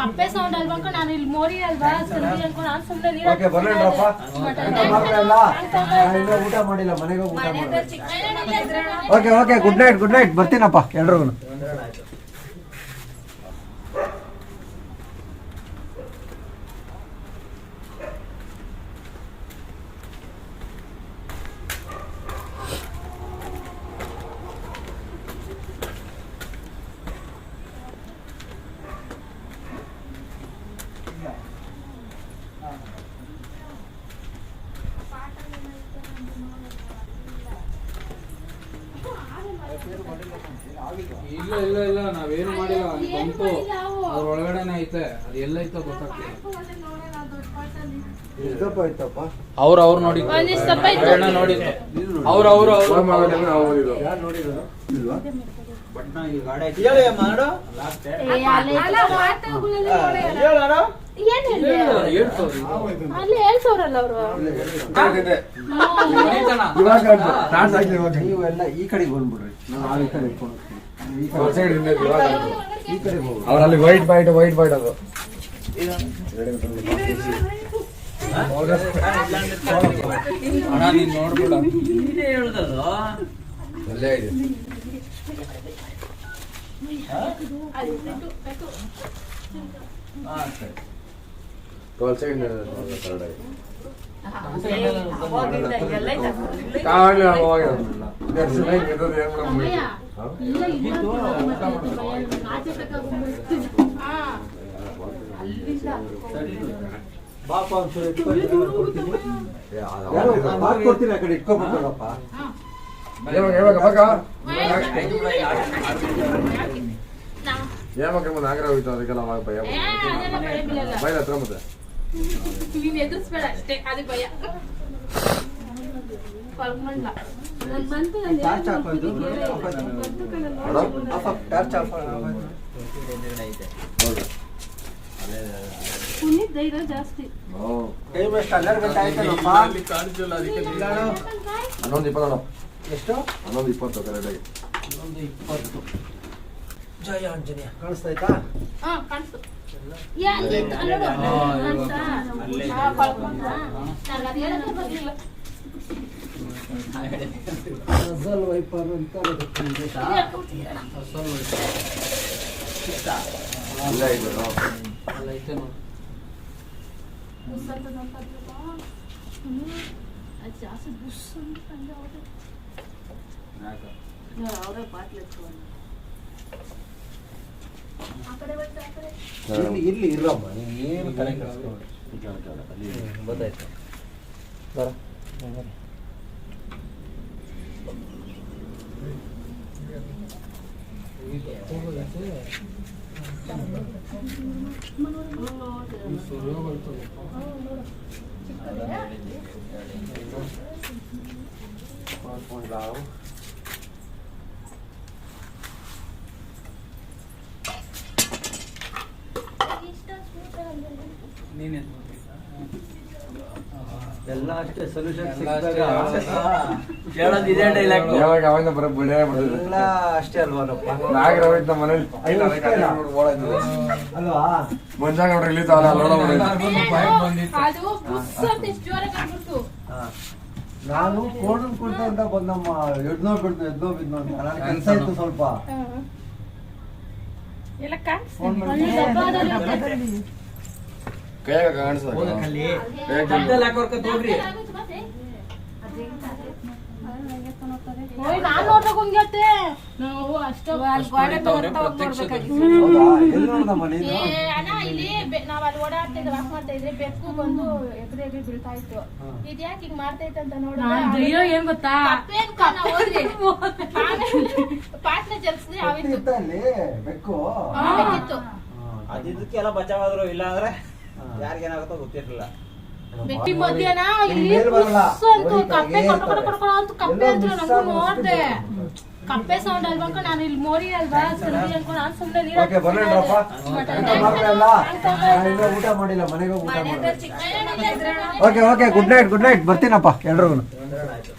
ಕಪ್ಪೆ ಸೌಂಡ್ ಅಲ್ವಾ ಅನ್ಕೊಂಡು ನಾನು ಇಲ್ಲಿ ಮೋರಿ ಅಲ್ವಾ? ಅನ್ಕೊಂಡು ನಾನು ನೀರ್ ಓಕೆ ಊಟ ಇನ್ನೂ ಊಟ ಮಾಡಿಲ್ಲ ಮನೆಗೆ ಹೋಗಿ ಊಟ okay okay good night good night ಬರ್ತೀನಪ್ಪ ಎಲ್ರಿಗೂ ಇಲ್ಲ ಇಲ್ಲ ಇಲ್ಲ ನಾವೇನು ಮಾಡಿಲ್ಲ. ಅಲ್ಲಿ ಬಂತು. ಅದ್ರ ಒಳಗಡೆನೆ ಐತೆ. ಅದು ಗೊತ್ತಾಗ್ತಿಲ್ಲ. ಆಯ್ತಪ್ಪ ಅವ್ರು ಅವ್ರು ನೋಡಿ. ಒಂದಿಷ್ಟು ಸ್ವಲ್ಪ ಇತ್ತು. ಅಣ್ಣ ನೋಡಿತ್ತು ಅವ್ರು ಹೇಳಿ ಏನ್ ಹೇಳ್ದೆ? ಅಲ್ಲಿ ಇವಾಗ ಎಲ್ಲ ಈ ಕಡೆ ಬಂದ್ಬಿಡ್ರಿ. ನಾವು ಆ ಕಡೆ ಇಟ್ಕೊಂಡು ಹೋಗ್ತೀವಿ. ಈ ಕಡೆ ಈ ಕಡೆಗೆ ಹೋಗ್ರಿ ಅವರಲ್ಲಿ ವೈಟ್ ವೈಟ್ ವೈಟ್ ವೈಟ್ ಅದು ಅಣ್ಣ ನೀನ್ ನೋಡ್ಬಿಡ ನೀನೇ ಹೇಳ್ದದು ಅಲ್ಲೇ ಇದೆ ಹಾ ಸರಿ ಟ್ವೆಲ್ ಸೆಕೆಂಡ್ ಅಮ್ಮಯ್ಯ, ಕಾಣಲಿ ಅವಾಗ ದರ್ಶನ ಒಂಚೂರು ಮಾಡ್ಕೊಡ್ತೀನಿ. ಆ ಕಡೆ? ಯಾವಾಗ ಯಾವಾಗ ಮುಂದೆ ಆಗ್ರ ಹೋಯ್ತು ಅದಕ್ಕೆಲ್ಲ ಅವಾಗ ಭಯ ಭಯ ಹತ್ರ ಮತ್ತೆ? ನೀನ್ ಎದುರಿಸ್ಬೇಡ ಅಷ್ಟೇ ಅದು ಭಯ. ಹನ್ನೊಂದು ಇಪ್ಪತ್ತು ಎಷ್ಟು? ಹನ್ನೊಂದು ಇಪ್ಪತ್ತು ಕರೆಕ್ಟಾಗಿ. ಹನ್ನೊಂದು ಇಪ್ಪತ್ತು. ಜಯ ಆಂಜನೇಯ. ಕಾಣಿಸ್ತಾಯ್ತಾ? ಹಾ ಕಾಣಿಸ್ತು. ಅಸಲ್ ವೈಪರ್ ಅಂತ ಅದಕ್ಕೆ ಇದೆ. ಇಲ್ಲೇ ಅವ್ರೆ. ಬಾಟ್ಲ್ ಇರಮ್ಮ ನೀನು ಏನು ತಲೆ ಕೆಡಿಸ್ಕೊಬೇಡ. ಗೊತ್ತಾಯ್ತು. ಸರಿ ಹೋಗ್ತದೆ ನೀನೇ ಎಲ್ಲ ಅಷ್ಟೇ ಸೊಲ್ಯೂಷನ್ ಸಿಕ್ಕಿದಾಗ ಡೈಲಾಗ್ ಯಾವಾಗ ಅವಾಗ ಬರೋ ಬಿಡೇ ಎಲ್ಲ ಅಷ್ಟೇ ಅಲ್ವಾನಪ್ಪ ನಾಗರ ಹೋಯ್ತು ನಮ್ಮ ಮನೇಲಿ. ಅಲ್ವಾ? ಮುಂಜಾಗ ನೋಡ್ರಿ ಇಲ್ಲಿ ನೋಡ. ನಾನು ಕೋಣ ಕೊಡ್ತಾ ಅಂತ ಬಂದಮ್ಮ ಎದ್ನೋ ಬಿಡ್ತು ಎದ್ನೋ ಬಿದ್ನೋ ಅಂತ ನಾನು ಕೆಲಸ ಇತ್ತು ಸ್ವಲ್ಪ. ಎಲ್ಲ. ಕೈಯಾಗ ಕಾಣಿಸ್ತದೆ ನಾವು ಅಣ್ಣ ಇಲ್ಲಿ ಬೆ- ನಾವ್ ಅಲ್ಲಿ ಓಡಾಡ್ತಾ ಇದ್ದೆ ವಾಕ್ ಮಾಡ್ತಾ ಇದ್ರೆ ಬೆಕ್ಕು ಬಂದು ಎಗ್ರೆ ಎಗ್ರೆ ಬೀಳ್ತಾ ಇತ್ತು. ಇದ್ಯಾಕೆ ಹಿಂಗ್ ಮಾಡ್ತಾ ಇತ್ತು ಅಂತ ಏನ್ ಗೊತ್ತಾ? ಪಾಟ್ನ ಜಲ್ಸಿದ್ರೆ ಬೆಕ್ಕು. ಅದಿದ್ದಕ್ಕೆಲ್ಲ ಬಚಾವಾದ್ರು ಇಲ್ಲ ಅಂದ್ರೆ? ಯಾರಿಗೇನಾಗುತ್ತೋ ಗೊತ್ತಿರ್ಲಿಲ್ಲ. ಬೆಕ್ಕಿ ಮಧ್ಯಾಹ್ನ ಇಲ್ಲಿ ಮೇಲ್ ಅಂತು ಹೋಗಿ ಕಪ್ಪೆ ಕೈ ಕಡ್ಕೊಡ ಕಡ್ಕೊಡ ಅಂತ ಕಪ್ಪೆ ಅಂತ miss ನಂಗೂ ನೋಡ್ದೆ. ಕಪ್ಪೆ ಸೌಂಡ್ ಅಲ್ವಾ ಅನ್ಕೊಂಡು ನಾನು ಇಲ್ಲಿ ಮೋರಿ ಅಲ್ವಾ? ಸುಳ್ಳಿ ಅನ್ಕೊಂಡು ನಾನು ಸುಮ್ನೆ ನೀರ್ ಓಕೆ ಬರ್ಲೇನ್ರಪ್ಪ ಊಟ ನಾನು ಇನ್ನೂ ಊಟ ಮಾಡಿಲ್ಲ ಮನೆಗೆ ಹೋಗಿ ಊಟ okay okay good night good night ಬರ್ತೀನಪ್ಪ ಎಲ್ರಿಗೂ ಆಯ್ತು